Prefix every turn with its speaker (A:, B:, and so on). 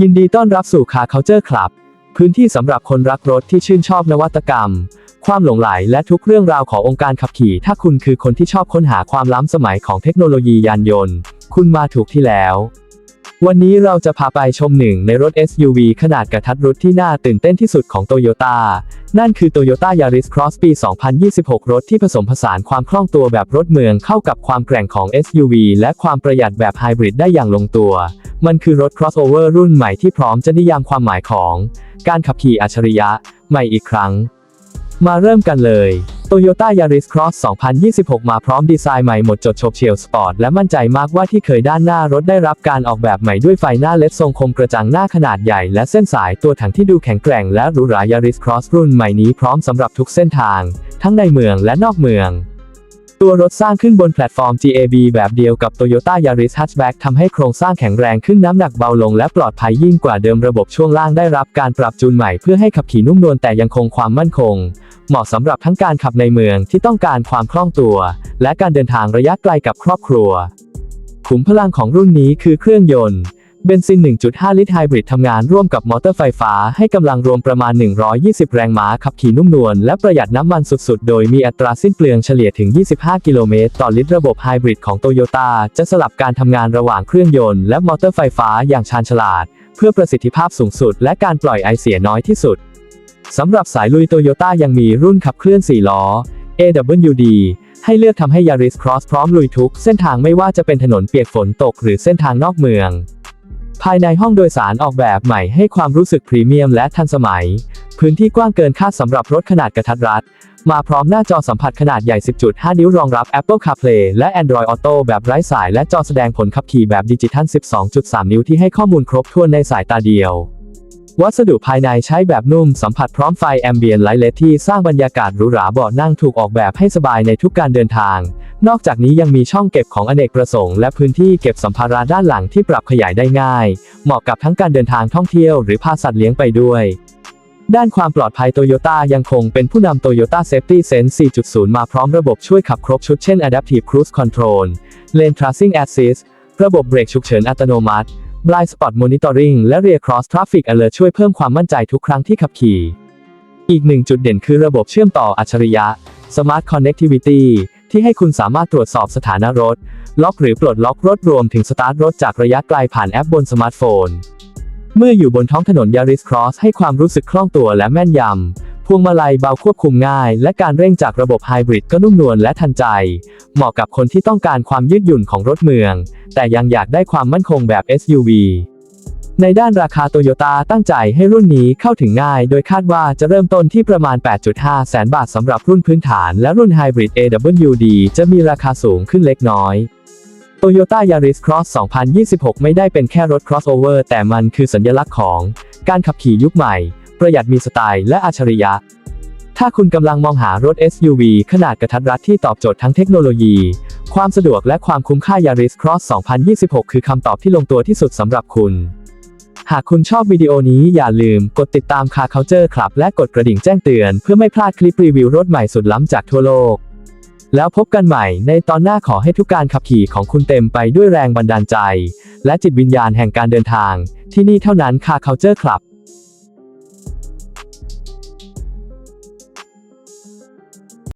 A: ยินดีต้อนรับสู่คาเคาเจอร์คลับ พื้นที่สำหรับคนรักรถที่ชื่นชอบนวัตกรรม ความหลงใหลและทุกเรื่องราวขององค์การขับขี่ ถ้าคุณคือคนที่ชอบค้นหาความล้ำสมัยของเทคโนโลยียานยนต์ คุณมาถูกที่แล้ว วันนี้เราจะพาไปชมหนึ่งในรถ SUV ขนาดกระทัดรัดที่น่าตื่นเต้นที่สุดของโตโยต้า นั่นคือ Toyota Yaris Cross ปี 2026 รถที่ผสมผสานความคล่องตัวแบบรถเมืองเข้ากับความแกร่งของ SUV และความประหยัดแบบไฮบริดได้อย่างลงตัว มันคือรถ crossover รุ่นใหม่ที่พร้อมจะนิยามความหมายของ การขับขี่อัจฉริยะ ใหม่อีกครั้ง มาเริ่มกันเลย Toyota Yaris Cross 2026 มาพร้อมดีไซน์ใหม่หมดจดโฉบเฉี่ยวสปอร์ตและมั่นใจมากว่าที่เคยด้านหน้ารถได้รับการออกแบบใหม่ด้วยไฟหน้าเล็ดทรงคมกระจังหน้าขนาดใหญ่และเส้นสายตัวถังที่ดูแข็งแกร่งและหรูหรา Yaris Cross รุ่นใหม่นี้พร้อมสำหรับทุกเส้นทาง ทั้งในเมืองและนอกเมืองตัวรถสร้างขึ้นบนแพลตฟอร์ม GAB แบบเดียวกับ Toyota Yaris Hatchback ทำให้โครงสร้างแข็งแรงขึ้นน้ำหนักเบาลงและปลอดภัยยิ่งกว่าเดิมระบบช่วงล่างได้รับการปรับจูนใหม่เพื่อให้ขับขี่นุ่มนวลแต่ยังคงความมั่นคง เหมาะสำหรับทั้งการขับในเมืองที่ต้องการความคล่องตัว และการเดินทางระยะไกลกับครอบครัว ขุมพลังของรุ่นนี้คือเครื่องยนต์ เบนซิน 1.5 ลิตรไฮบริดทำงานร่วมกับมอเตอร์ไฟฟ้าให้กำลังรวมประมาณ 120 แรงม้าขับขี่นุ่มนวลและประหยัดน้ำมันสุดๆ โดยมีอัตราสิ้นเปลืองเฉลี่ยถึง 25 กิโลเมตรต่อลิตรระบบไฮบริดของโตโยต้าจะสลับการทำงานระหว่างเครื่องยนต์และมอเตอร์ไฟฟ้าอย่างชาญฉลาด เพื่อประสิทธิภาพสูงสุด และการปล่อยไอเสียน้อยที่สุด สำหรับสายลุยโตโยต้ายังมีรุ่นขับเคลื่อน 4 ล้อ AWD ให้เลือกทำให้ Yaris Cross พร้อมลุยทุก เส้นทางไม่ว่าจะเป็นถนนเปียกฝนตกหรือเส้นทางนอกเมือง ภายในห้องโดยสารออกแบบใหม่ให้ความรู้สึกพรีเมียมและทันสมัย พื้นที่กว้างเกินคาดสำหรับรถขนาดกระทัดรัด มาพร้อมหน้าจอสัมผัสขนาดใหญ่ 10.5 นิ้วรองรับ Apple CarPlay และ Android Auto แบบไร้สาย และจอแสดงผลขับขี่แบบดิจิทัล 12.3 นิ้วที่ให้ข้อมูลครบถ้วนในสายตาเดียว วัสดุภายในใช้แบบนุ่มสัมผัสพร้อมไฟแอมเบียนไลท์เลดที่สร้างบรรยากาศหรูหราเบาะนั่งถูกออกแบบให้สบายในทุกการเดินทาง นอกจากนี้ยังมีช่องเก็บของอเนกประสงค์และพื้นที่เก็บสัมภาระด้านหลังที่ปรับขยายได้ง่าย เหมาะกับทั้งการเดินทางท่องเที่ยวหรือพาสัตว์เลี้ยงไปด้วยด้านความปลอดภัยโตโยต้ายังคงเป็นผู้นำ Toyota Safety Sense 4.0 มาพร้อมระบบช่วยขับครบชุดเช่น Adaptive Cruise Control Lane Tracing Assist ระบบเบรกฉุกเฉินอัตโนมัติ Blind Spot Monitoring และ Rear Cross Traffic Alert ช่วยเพิ่มความมั่นใจทุกครั้งที่ขับขี่ อีกหนึ่งจุดเด่นคือระบบเชื่อมต่ออัจฉริยะ Smart Connectivity ที่ให้คุณสามารถตรวจสอบสถานะรถ ล็อกหรือปลดล็อกรถรวมถึงสตาร์ทรถจากระยะไกลผ่านแอปบนสมาร์ทโฟน เมื่ออยู่บนท้องถนน Yaris Cross ให้ความรู้สึกคล่องตัวและแม่นยำ พวงมาลัยเบาควบคุมง่าย และการเร่งจากระบบไฮบริดก็นุ่มนวลและทันใจ เหมาะกับคนที่ต้องการความยืดหยุ่นของรถเมือง แต่ยังอยากได้ความมั่นคงแบบ SUV ในด้านราคาโตโยต้าตั้งใจให้รุ่นนี้เข้าถึงง่าย โดยคาดว่าจะเริ่มต้นที่ประมาณ 8.5 แสนบาทสำหรับรุ่นพื้นฐาน และรุ่นไฮบริด AWD จะมีราคาสูงขึ้นเล็กน้อย Toyota Yaris Cross 2026 ไม่ได้เป็นแค่รถ crossover แต่มันคือสัญลักษณ์ของ การขับขี่ยุคใหม่ ประหยัดมีสไตล์และอัจฉริยะ ถ้าคุณกำลังมองหารถ SUV ขนาดกระทัดรัดที่ตอบโจทย์ทั้งเทคโนโลยี ความสะดวกและความคุ้มค่า Yaris Cross 2026 คือคำตอบที่ลงตัวที่สุดสำหรับคุณ หากคุณชอบวิดีโอนี้อย่าลืมกดติดตาม Car Culture Club และกดกระดิ่งแจ้งเตือนเพื่อไม่พลาดคลิปรีวิวรถใหม่สุดล้ำจากทั่วโลก แล้วพบกันใหม่ในตอนหน้าขอให้ทุกการขับขี่ของคุณเต็มไปด้วยแรงบันดาลใจ และจิตวิญญาณแห่งการเดินทาง ที่นี่เท่านั้น Car Culture Club